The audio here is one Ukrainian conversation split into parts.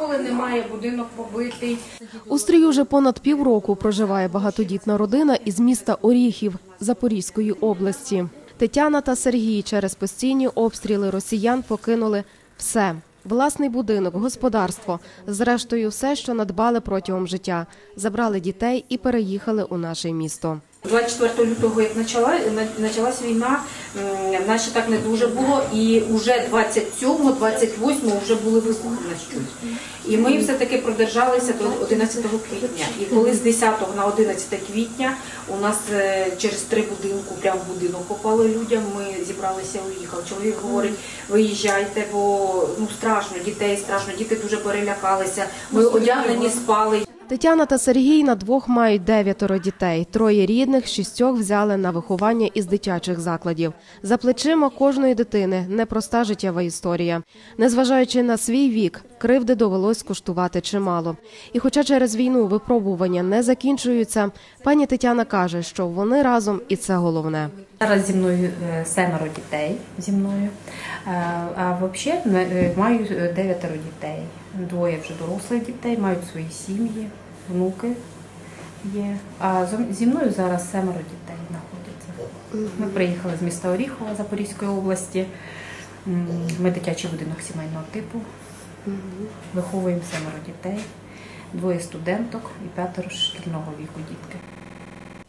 школи немає, будинок побитий. У Стрію вже понад півроку проживає багатодітна родина із міста Оріхів Запорізької області. Тетяна та Сергій через постійні обстріли росіян покинули все. Власний будинок, господарство, зрештою, все, що надбали протягом життя, забрали дітей і переїхали у наше місто. 24 лютого, як почала, почалась війна, наче так не дуже було, і вже 27, 28 вже були вибухи на щось. І ми все-таки продержалися до 11 квітня. І коли з 10 на 11 квітня у нас е, через три будинку, прямо в будинок попали людям, ми зібралися і уїхали. Чоловік говорить, виїжджайте, бо ну страшно, дітей страшно, діти дуже перелякалися. Ми одягнені спали. Тетяна та Сергій на двох мають дев'ятеро дітей. Троє рідних, шістьох взяли на виховання із дитячих закладів. За плечима кожної дитини непроста життєва історія. Незважаючи на свій вік, кривди довелось куштувати чимало. І хоча через війну випробування не закінчуються, пані Тетяна каже, що вони разом і це головне. Зараз зі мною е, семеро дітей зі мною. Е, А взагалі е, маю дев'ятеро дітей. Двоє вже дорослих дітей, мають свої сім'ї, внуки є. А зі мною зараз семеро дітей знаходяться. Ми приїхали з міста Оріхова Запорізької області. Ми дитячий будинок сімейного типу. Виховуємо семеро дітей, двоє студенток і п'ятеро шкільного віку дітки.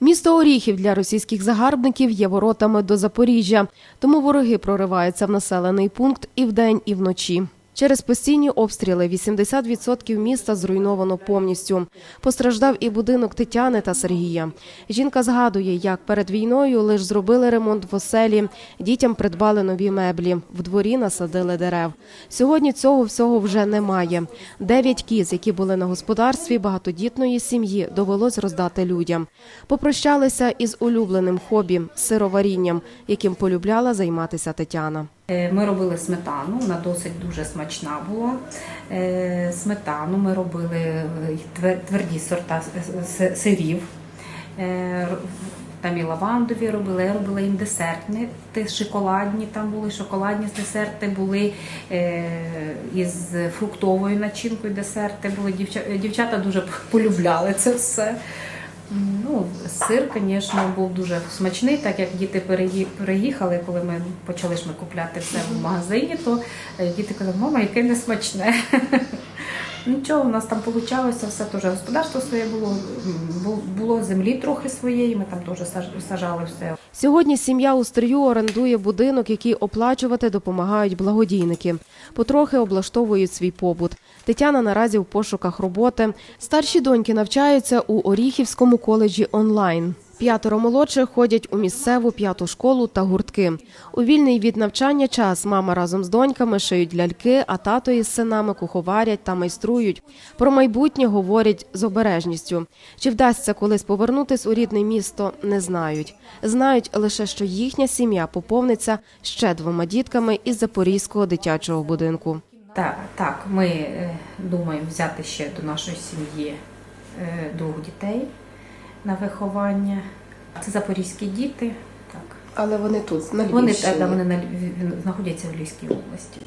Місто Оріхів для російських загарбників є воротами до Запоріжжя, тому вороги прориваються в населений пункт і вдень, і вночі. Через постійні обстріли 80% міста зруйновано повністю. Постраждав і будинок Тетяни та Сергія. Жінка згадує, як перед війною лише зробили ремонт в оселі, дітям придбали нові меблі, в дворі насадили дерев. Сьогодні цього всього вже немає. Дев'ять кіз, які були на господарстві багатодітної сім'ї, довелось роздати людям. Попрощалися із улюбленим хобі сироварінням, яким полюбляла займатися Тетяна. Е, Ми робили сметану, вона досить дуже смачна була. Е, Сметану ми робили е, тверді сорта сирів. Там і лавандові робили, я робила їм десертні, шоколадні, там були шоколадні десерти, були із фруктовою начинкою десерти. Були дівчата дуже полюбляли це все. Ну, сир, звісно, був дуже смачний, так як діти переїхали, коли ми почали ж ми купляти все в магазині, то е, діти казали, мама, яке не смачне. Нічого, у нас там вийшло, все теж господарство своє було, було землі трохи своєї, ми там теж сажали все. Сьогодні сім'я у Стрию орендує будинок, який оплачувати допомагають благодійники. Потрохи облаштовують свій побут. Тетяна наразі в пошуках роботи. Старші доньки навчаються у Оріхівському коледжі онлайн. П'ятеро молодших ходять у місцеву п'яту школу та гуртки. У вільний від навчання час мама разом з доньками шиють ляльки, а тато із синами куховарять та майструють. Про майбутнє говорять з обережністю. Чи вдасться колись повернутись у рідне місто, не знають. Знають лише, що їхня сім'я поповниться ще двома дітками із запорізького дитячого будинку. Так, так, ми е, думаємо взяти ще до нашої сім'ї е, двох дітей на виховання. Це запорізькі діти. Так. Але вони тут на Вони, так, вони на, знаходяться в Львівській області.